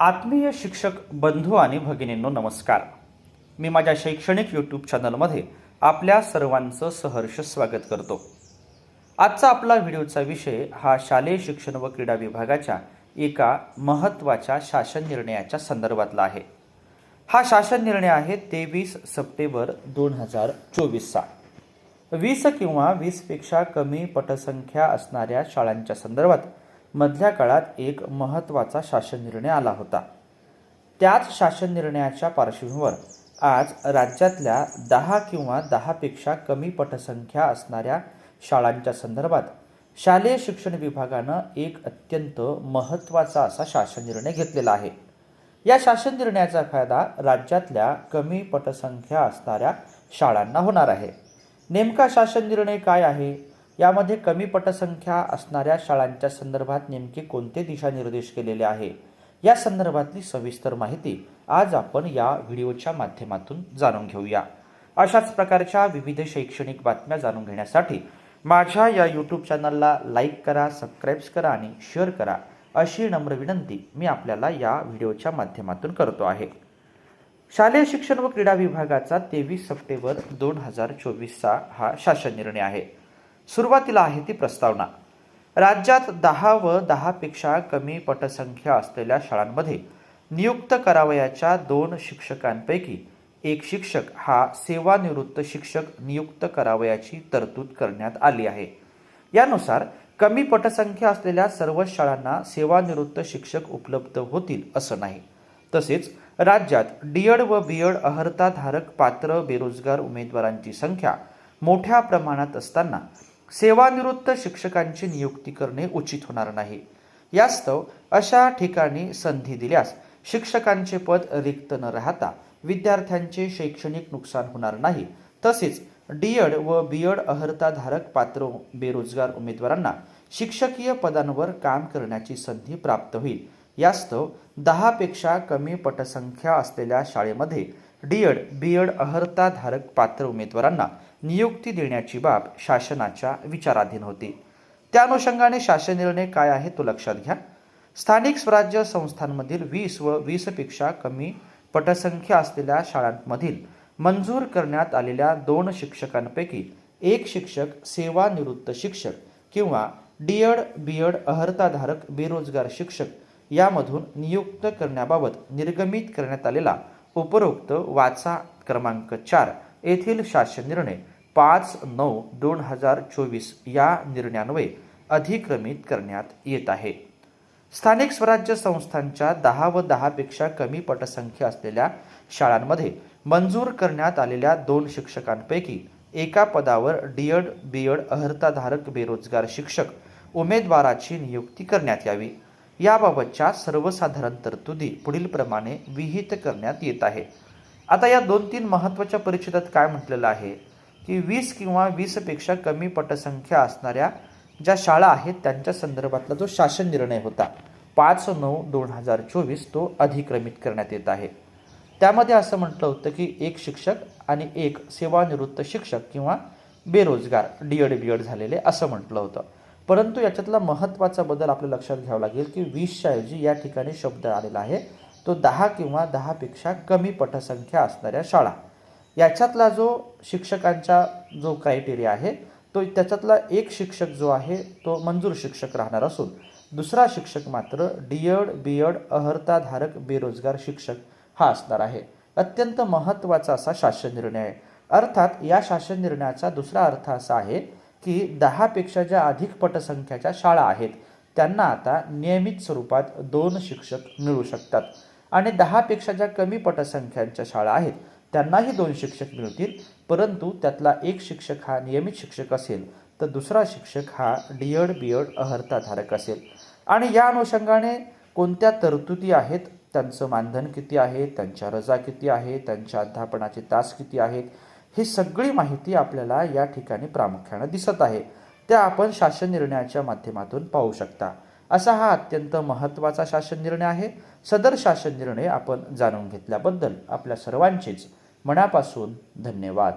आत्मीय शिक्षक बंधू आणि भगिनींनो नमस्कार. मी माझ्या शैक्षणिक यूट्यूब चॅनलमध्ये आपल्या सर्वांचं सहर्ष स्वागत करतो. आजचा आपला व्हिडिओचा विषय हा शालेय शिक्षण व क्रीडा विभागाच्या एका महत्त्वाच्या शासन निर्णयाच्या संदर्भातला आहे. हा शासन निर्णय आहे तेवीस सप्टेंबर दोन हजार चोवीसचा. वीस किंवा वीसपेक्षा कमी पटसंख्या असणाऱ्या शाळांच्या संदर्भात मधल्या काळात एक महत्त्वाचा शासन निर्णय आला होता. त्याच शासन निर्णयाच्या पार्श्वभूमीवर आज राज्यातल्या दहा किंवा दहापेक्षा कमी पटसंख्या असणाऱ्या शाळांच्या संदर्भात शालेय शिक्षण विभागानं एक अत्यंत महत्त्वाचा असा शासन निर्णय घेतलेला आहे. या शासन निर्णयाचा फायदा राज्यातल्या कमी पटसंख्या असणाऱ्या शाळांना होणार आहे. नेमका शासन निर्णय काय आहे? यामध्ये कमी पटसंख्या असणाऱ्या शाळांच्या संदर्भात नेमके कोणते दिशानिर्देश केलेले आहे? या संदर्भातली सविस्तर माहिती आज आपण या व्हिडिओच्या माध्यमातून जाणून घेऊया. अशाच प्रकारच्या विविध शैक्षणिक बातम्या जाणून घेण्यासाठी माझ्या या यूट्यूब चॅनलला लाईक करा सबस्क्राईब्स करा आणि शेअर करा अशी नम्र विनंती मी आपल्याला या व्हिडिओच्या माध्यमातून करतो आहे. शालेय शिक्षण व क्रीडा विभागाचा तेवीस सप्टेंबर दोन हजार चोवीसचा हा शासन निर्णय आहे. सुरुवातीला आहे ती प्रस्तावना. राज्यात दहा व दहापेक्षा कमी पटसंख्या असलेल्या शाळांमध्ये नियुक्त करावयाच्या दोन शिक्षकांपैकी एक शिक्षक हा सेवानिवृत्त शिक्षक नियुक्त करावयाची तरतूद करण्यात आली आहे. यानुसार कमी पटसंख्या असलेल्या सर्वच शाळांना सेवानिवृत्त शिक्षक उपलब्ध होतील असं नाही. तसेच राज्यात डीएड व बीएड अहर्ताधारक पात्र बेरोजगार उमेदवारांची संख्या मोठ्या प्रमाणात असताना सेवानिवृत्त शिक्षकांची नियुक्ती करणे उचित होणार नाही. यास्तव अशा ठिकाणी संधी दिल्यास शिक्षकांचे पद रिक्त न राहता विद्यार्थ्यांचे शैक्षणिक नुकसान होणार नाही. तसेच डीएड व बी एड अहर्ताधारक पात्र बेरोजगार उमेदवारांना शिक्षकीय पदांवर काम करण्याची संधी प्राप्त होईल. यास्तव दहापेक्षा कमी पटसंख्या असलेल्या शाळेमध्ये डीएड बीएड अहर्ताधारक पात्र उमेदवारांना नियुक्ती देण्याची बाब शासनाच्या विचाराधीन होती. त्या अनुषंगाने शासन निर्णय काय आहे तो लक्षात घ्या. स्थानिक स्वराज्य संस्थांमधील वीस व वीसपेक्षा कमी पटसंख्या असलेल्या शाळांमधील मंजूर करण्यात आलेल्या दोन शिक्षकांपैकी एक शिक्षक सेवानिवृत्त शिक्षक किंवा डीएड बीएड अहर्ताधारक बेरोजगार शिक्षक यामधून नियुक्त करण्याबाबत निर्गमित करण्यात आलेला उपरोक्त वाचा क्रमांक चार येथील शासन निर्णय पाच नऊ दोन हजार चोवीस या निर्णयान्वये अधिक्रमित करण्यात येत आहे. स्थानिक स्वराज्य संस्थांच्या दहा व दहापेक्षा कमी पटसंख्या असलेल्या शाळांमध्ये मंजूर करण्यात आलेल्या दोन शिक्षकांपैकी एका पदावर डीएड बीएड अहर्ताधारक बेरोजगार शिक्षक उमेदवाराची नियुक्ती करण्यात यावी. याबाबतच्या सर्वसाधारण तरतुदी पुढीलप्रमाणे विहित करण्यात येत आहे. आता या दोन तीन महत्त्वाच्या परिच्छेदात काय म्हटलेलं आहे? की वीस किंवा वीसपेक्षा कमी पटसंख्या असणाऱ्या ज्या शाळा आहेत त्यांच्या संदर्भातला जो शासन निर्णय होता पाच नऊ दोन हजार चोवीस तो अधिक्रमित करण्यात येत आहे. त्यामध्ये असं म्हटलं होतं की एक शिक्षक आणि एक सेवानिवृत्त शिक्षक किंवा बेरोजगार डी एड बी एड झालेले असं म्हटलं होतं. परंतु याच्यातला महत्त्वाचा बदल आपल्या लक्षात घ्यावा लागेल की वीसच्या ऐवजी या ठिकाणी शब्द आलेला आहे तो दहा किंवा दहापेक्षा कमी पटसंख्या असणाऱ्या शाळा. याच्यातला जो शिक्षकांचा जो क्रायटेरिया आहे तो त्याच्यातला एक शिक्षक जो आहे तो मंजूर शिक्षक राहणार असून दुसरा शिक्षक मात्र डी एड बी एड अहर्ताधारक बेरोजगार शिक्षक हा असणार आहे. अत्यंत महत्त्वाचा असा शासन निर्णय आहे. अर्थात या शासन निर्णयाचा दुसरा अर्थ असा आहे की दहापेक्षा ज्या अधिक पटसंख्याच्या शाळा आहेत त्यांना आता नियमित स्वरूपात दोन शिक्षक मिळू शकतात. आणि दहापेक्षा ज्या कमी पटसंख्यांच्या शाळा आहेत त्यांनाही दोन शिक्षक मिळतील परंतु त्यातला एक शिक्षक हा नियमित शिक्षक असेल तर दुसरा शिक्षक हा डी एड बी एड अहर्ताधारक असेल. आणि या अनुषंगाने कोणत्या तरतुदी आहेत त्यांचं मानधन किती आहे त्यांच्या रजा किती आहे त्यांच्या अध्यापनाचे तास किती आहेत ही सगळी माहिती आपल्याला या ठिकाणी प्रामुख्यानं दिसत आहे. त्या आपण शासन निर्णयाच्या माध्यमातून पाहू शकता. असा हा अत्यंत महत्त्वाचा शासन निर्णय आहे. सदर शासन निर्णय आपण जाणून घेतल्याबद्दल आपल्या सर्वांचेच मनापासून धन्यवाद.